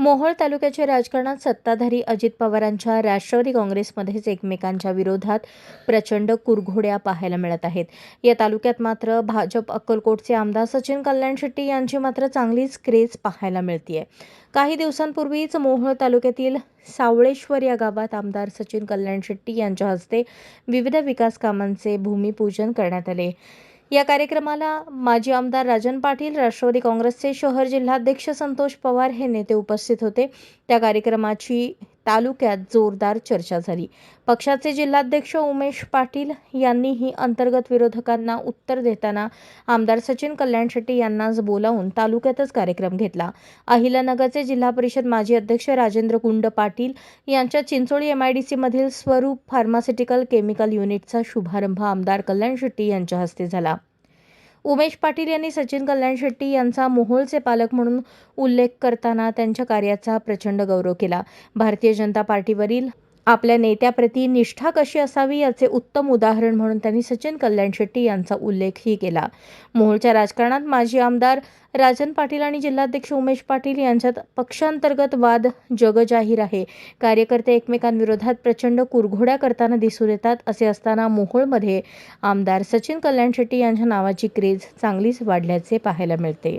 मोहोळ तालुक्याच्या राजकारणात सत्ताधारी अजित पवारांच्या राष्ट्रवादी काँग्रेसमध्येच एकमेकांच्या विरोधात प्रचंड कुरघोड्या पाहायला मिळत आहेत. या तालुक्यात मात्र भाजप अक्कलकोटचे आमदार सचिन कल्याण शेट्टी यांची मात्र चांगलीच क्रेज पाहायला मिळतीये. काही दिवसांपूर्वीच मोहोळ तालुक्यातील सावळेश्वर या गावात आमदार सचिन कल्याण शेट्टी यांच्या हस्ते विविध विकास कामांचे भूमिपूजन करण्यात आले. या कार्यक्रमाला माजी आमदार राजन पाटील राष्ट्रवादी काँग्रेसचे शहर जिल्हाध्यक्ष संतोष पवार हे नेते उपस्थित होते. त्या कार्यक्रमाची तालुक्यात जोरदार चर्चा झाली. पक्षाचे जिल्हाध्यक्ष उमेश पाटील यांनीही अंतर्गत विरोधकांना उत्तर देताना आमदार सचिन कल्याण शेट्टी यांनाच बोलावून तालुक्यातच कार्यक्रम घेतला. अहिलानगरचे जिल्हा परिषद माजी अध्यक्ष राजेंद्र कुंड पाटील यांच्या चिंचोळी एमआयडीसी मधील स्वरूप फार्मास्युटिकल केमिकल युनिटचा शुभारंभ आमदार कल्याण शेट्टी यांच्या हस्ते झाला. उमेश पाटील यांनी सचिन कल्याण शेट्टी यांचा मोहोळचे पालक म्हणून उल्लेख करताना त्यांच्या कार्याचा प्रचंड गौरव केला. भारतीय जनता पार्टीवरील आपल्या नेत्याप्रती निष्ठा कशी असावी याचे उत्तम उदाहरण म्हणून त्यांनी सचिन कल्याण शेट्टी यांचा उल्लेखही केला. मोहोळच्या राजकारणात माजी आमदार राजन पाटील आणि जिल्हाध्यक्ष उमेश पाटील यांच्यात पक्षांतर्गत वाद जगजाहीर आहे. कार्यकर्ते एकमेकांविरोधात प्रचंड कुरघोड्या करताना दिसून येतात असे असताना मोहोळमध्ये आमदार सचिन कल्याण शेट्टी यांच्या नावाची क्रेज चांगलीच वाढल्याचे पाहायला मिळते.